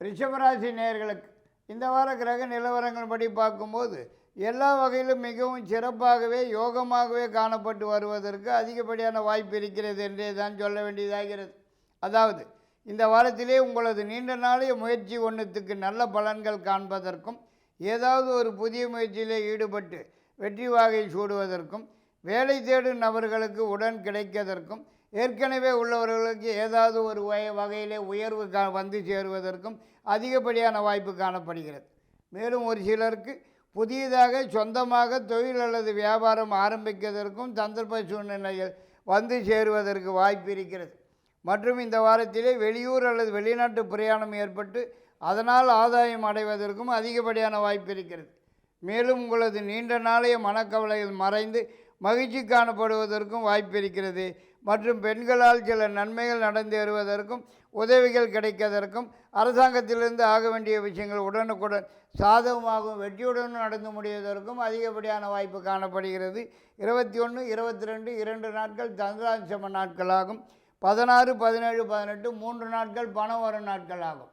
ரிஷபராசி நேர்களுக்கு இந்த வார கிரக நிலவரங்கள் படி பார்க்கும்போது எல்லா வகையிலும் மிகவும் சிறப்பாகவே யோகமாகவே காணப்பட்டு வருவதற்கு அதிகப்படியான வாய்ப்பு இருக்கிறது என்றே தான் சொல்ல வேண்டியதாகிறது. அதாவது இந்த வாரத்திலே உங்களது நீண்ட நாளைய முயற்சி ஒன்றுத்துக்கு நல்ல பலன்கள் காண்பதற்கும் ஏதாவது ஒரு புதிய முயற்சியிலே ஈடுபட்டு வெற்றி வாகை சூடுவதற்கும் வேலை தேடும் நபர்களுக்கு உடன் கிடைக்கதற்கும் ஏற்கனவே உள்ளவர்களுக்கு ஏதாவது ஒரு வகையிலே உயர்வு கா வந்து சேருவதற்கும் அதிகப்படியான வாய்ப்பு காணப்படுகிறது. மேலும் ஒரு சிலருக்கு புதியதாக சொந்தமாக தொழில் அல்லது வியாபாரம் ஆரம்பிக்கிறதற்கும் சந்தர்ப்ப சூழ்நிலைகள் வந்து சேருவதற்கு வாய்ப்பு இருக்கிறது. மற்றும் இந்த வாரத்திலே வெளியூர் அல்லது வெளிநாட்டு பிரயாணம் ஏற்பட்டு அதனால் ஆதாயம் அடைவதற்கும் அதிகப்படியான வாய்ப்பு இருக்கிறது. மேலும் உங்களது நீண்ட நாளைய மனக்கவலைகள் மறைந்து மகிழ்ச்சி காணப்படுவதற்கும் வாய்ப்பு இருக்கிறது. மற்றும் பெண்களால் சில நன்மைகள் நடந்து வருவதற்கும் உதவிகள் கிடைப்பதற்கும் அரசாங்கத்திலிருந்து ஆக வேண்டிய விஷயங்கள் உடனுக்குடன் சாதகமாகவும் வெற்றியுடன் நடந்து முடிவதற்கும் அதிகப்படியான வாய்ப்பு காணப்படுகிறது. இருபத்தி ஒன்று இருபத்தி ரெண்டு இரண்டு நாட்கள் சந்திராசிரம நாட்களாகும். பதினாறு பதினேழு பதினெட்டு மூன்று நாட்கள் பணம் வரும் நாட்கள் ஆகும்